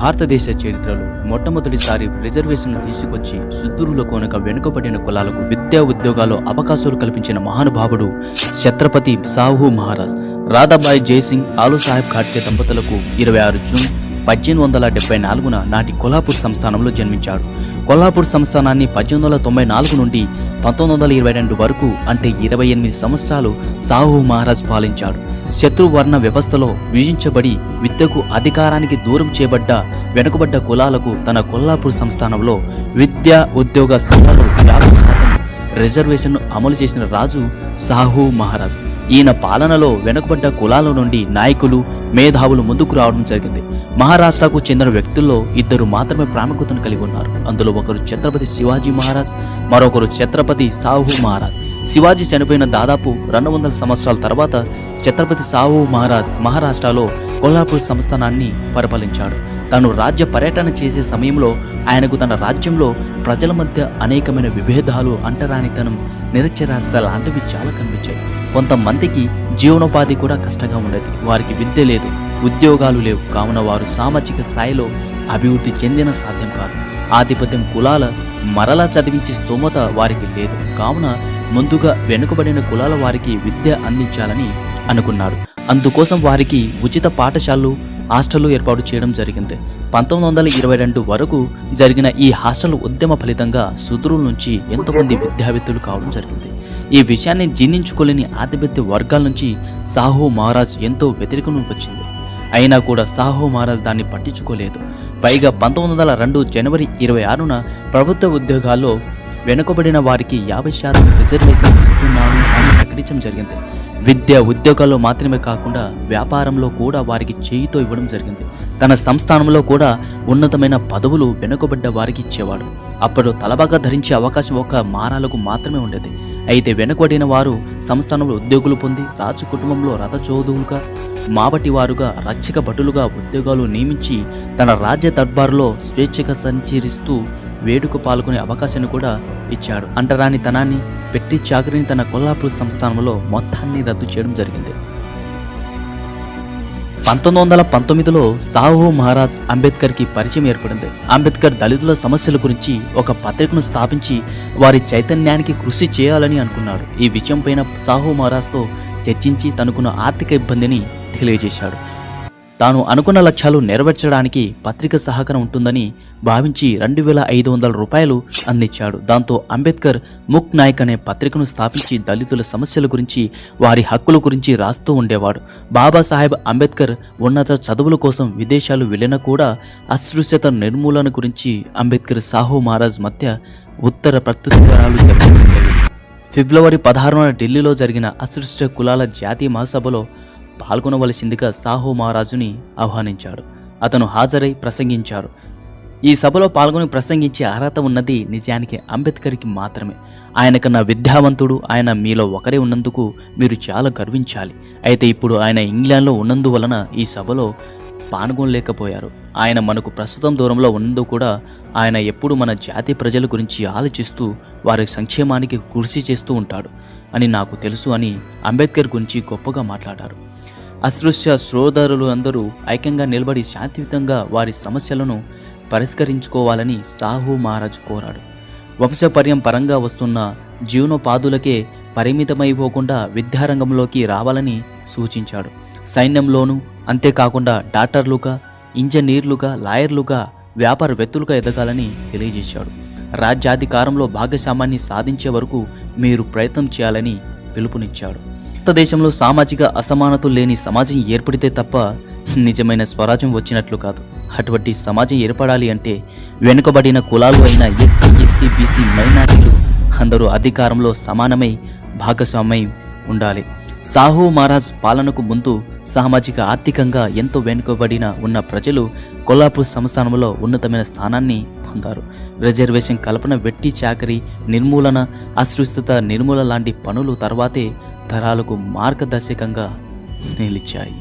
భారతదేశ చరిత్రలో మొట్టమొదటిసారి రిజర్వేషన్లు తీసుకొచ్చి సుద్దూరుల కోనక వెనుకబడిన కులాలకు విద్యా ఉద్యోగాలు అవకాశాలు కల్పించిన మహానుభావుడు ఛత్రపతి సాహు మహారాజ్. రాధాబాయి జయసింగ్ ఆలు సాహెబ్ ఖాట్కే దంపతులకు ఇరవై ఆరు జూన్ పద్దెనిమిది వందల డెబ్బై నాలుగున నాటి కొల్హాపూర్ సంస్థానంలో జన్మించాడు. కొల్హాపూర్ సంస్థానాన్ని పద్దెనిమిది వందల తొంభై నాలుగు నుండి పంతొమ్మిది వందల ఇరవై రెండు వరకు అంటే ఇరవై ఎనిమిది సంవత్సరాలు సాహు మహారాజ్ పాలించాడు. శత్రువర్ణ వ్యవస్థలో విజించబడి విద్యకు అధికారానికి దూరం చేయబడ్డ వెనుకబడ్డ కులాలకు తన కొల్లాపూర్ సంస్థానంలో విద్యా ఉద్యోగ సంఘాలు యాభై శాతం రిజర్వేషన్ను అమలు చేసిన రాజు సాహు మహారాజ్. ఈయన పాలనలో వెనుకబడ్డ కులాల నుండి నాయకులు మేధావులు ముందుకు రావడం జరిగింది. మహారాష్ట్రకు చెందిన వ్యక్తుల్లో ఇద్దరు మాత్రమే ప్రాముఖ్యతను కలిగి ఉన్నారు. అందులో ఒకరు ఛత్రపతి శివాజీ మహారాజ్ మరొకరు ఛత్రపతి సాహు మహారాజ్. శివాజీ చనిపోయిన దాదాపు రెండు వందల సంవత్సరాల తర్వాత ఛత్రపతి సాహు మహారాజ్ మహారాష్ట్రలో కొల్హాపూర్ సంస్థానాన్ని పరిపాలించాడు. తను రాజ్య పర్యటన చేసే సమయంలో ఆయనకు తన రాజ్యంలో ప్రజల మధ్య అనేకమైన విభేదాలు అంటరానితనం నిరక్షరాస్యత లాంటివి చాలా కనిపించాయి. కొంతమందికి జీవనోపాధి కూడా కష్టంగా ఉండేది. వారికి విద్య లేదు ఉద్యోగాలు లేవు. కావున వారు సామాజిక స్థాయిలో అభివృద్ధి చెందిన సాధ్యం కాదు. ఆధిపత్యం కులాల మరలా చదివించే స్తోమత వారికి లేదు. కావున ముందుగా వెనుకబడిన కులాల వారికి విద్య అందించాలని అనుకున్నాడు అందుకోసం వారికి ఉచిత పాఠశాలలు హాస్టళ్ళు ఏర్పాటు చేయడం జరిగింది. పంతొమ్మిది వందల ఇరవై రెండు వరకు జరిగిన ఈ హాస్టల్ ఉద్యమ ఫలితంగా సుదూరుల నుంచి ఎంతోమంది విద్యావేత్తలు కావడం జరిగింది. ఈ విషయాన్ని జీర్ణించుకోలేని ఆధిపత్య వర్గాల నుంచి సాహు మహారాజ్ ఎంతో వ్యతిరేకం వచ్చింది. అయినా కూడా సాహు మహారాజ్ దాన్ని పట్టించుకోలేదు. పైగా పంతొమ్మిది వందల రెండు జనవరి ఇరవై ఆరున ప్రభుత్వ ఉద్యోగాల్లో వెనుకబడిన వారికి యాభై శాతం రిజర్వేషన్ ఇస్తున్నాను అని ప్రకటించడం జరిగింది. విద్య ఉద్యోగాల్లో మాత్రమే కాకుండా వ్యాపారంలో కూడా వారికి చేయితో ఇవ్వడం జరిగింది. తన సంస్థానంలో కూడా ఉన్నతమైన పదవులు వెనుకబడ్డ వారికి ఇచ్చేవాడు. అప్పుడు తలబాగా ధరించే అవకాశం ఒక మారాలకు మాత్రమే ఉండేది. అయితే వెనుకబడిన వారు సంస్థానంలో ఉద్యోగులు పొంది రాజు కుటుంబంలో రథచోదువుగా మాబటి వారుగా రక్షక భటులుగా ఉద్యోగాలు నియమించి తన రాజ్య దర్బారులో స్వేచ్ఛగా సంచరిస్తూ వేడుక పాల్గొనే అవకాశాన్ని కూడా ఇచ్చాడు. అంటరాని తనాన్ని పెట్టి చాకరిని తన కొల్లాపూర్ సంస్థానంలో మొత్తాన్ని రద్దు చేయడం జరిగింది. పంతొమ్మిది వందల పంతొమ్మిదిలో సాహు మహారాజ్ అంబేద్కర్కి పరిచయం ఏర్పడింది. అంబేద్కర్ దళితుల సమస్యల గురించి ఒక పత్రికను స్థాపించి వారి చైతన్యానికి కృషి చేయాలని అనుకున్నాడు. ఈ విషయంపైన సాహు మహారాజ్తో చర్చించి తనకున్న ఆర్థిక ఇబ్బందిని తెలియజేశాడు. తాను అనుకున్న లక్ష్యాలు నెరవేర్చడానికి పత్రిక సహకారం ఉంటుందని భావించి రెండు వేల ఐదు వందల రూపాయలు అందించాడు. దాంతో అంబేద్కర్ ముక్ నాయక్ అనే పత్రికను స్థాపించి దళితుల సమస్యల గురించి వారి హక్కుల గురించి రాస్తూ ఉండేవాడు. బాబాసాహెబ్ అంబేద్కర్ ఉన్నత చదువుల కోసం విదేశాలు వెళ్ళినా కూడా అస్పృశ్యత నిర్మూలన గురించి అంబేద్కర్ సాహు మహారాజ్ మధ్య ఉత్తర ప్రత్యుత్తరాలు జరుగుతుండేవి ఫిబ్రవరి పదహారున ఢిల్లీలో జరిగిన అసృష్ట కులాల జాతీయ మహాసభలో పాల్గొనవలసిందిగా సాహో మహారాజుని ఆహ్వానించాడు. అతను హాజరై ప్రసంగించారు. ఈ సభలో పాల్గొని ప్రసంగించే అర్హత ఉన్నది నిజానికి అంబేద్కర్కి మాత్రమే. ఆయన కన్నా విద్యావంతుడు ఆయన మీలో ఒకరే ఉన్నందుకు మీరు చాలా గర్వించాలి. అయితే ఇప్పుడు ఆయన ఇంగ్లాండ్లో ఉన్నందువలన ఈ సభలో పాల్గొనలేకపోయారు. ఆయన మనకు ప్రస్తుతం దూరంలో ఉన్నందుకు కూడా ఆయన ఎప్పుడు మన జాతి ప్రజల గురించి ఆలోచిస్తూ వారి సంక్షేమానికి కృషి చేస్తూ ఉంటాడు అని నాకు తెలుసు అని అంబేద్కర్ గురించి గొప్పగా మాట్లాడారు. అసృశ్య సోదరులు అందరూ ఐక్యంగా నిలబడి శాంతియుతంగా వారి సమస్యలను పరిష్కరించుకోవాలని సాహు మహారాజు కోరాడు. వంశపర్యం పరంగా వస్తున్న జీవనోపాధులకే పరిమితమైపోకుండా విద్యారంగంలోకి రావాలని సూచించాడు. సైన్యంలోనూ అంతేకాకుండా డాక్టర్లుగా ఇంజనీర్లుగా లాయర్లుగా వ్యాపారవేత్తలుగా ఎదగాలని తెలియజేశాడు. రాజ్యాధికారంలో భాగస్వామాన్ని సాధించే వరకు మీరు ప్రయత్నం చేయాలని పిలుపునిచ్చాడు. భారతదేశంలో సామాజిక అసమానతలు లేని సమాజం ఏర్పడితే తప్ప నిజమైన స్వరాజ్యం వచ్చినట్లు కాదు. అటువంటి సమాజం ఏర్పడాలి అంటే వెనుకబడిన కులాలు అయిన ఎస్సీ ఎస్టీ బీసీ మైనారిటీలు అందరూ అధికారంలో సమానమై భాగస్వామ్యం ఉండాలి. సాహు మహారాజ్ పాలనకు ముందు సామాజిక ఆర్థికంగా ఎంతో వెనుకబడిన ఉన్న ప్రజలు కొల్లాపూర్ సంస్థానంలో ఉన్నతమైన స్థానాన్ని పొందారు. రిజర్వేషన్ కల్పన వెట్టి చాకరీ నిర్మూలన అసృష్టత నిర్మూలన లాంటి పనులు తర్వాతే తరాలకు మార్గదర్శకంగా నిలిచాయి.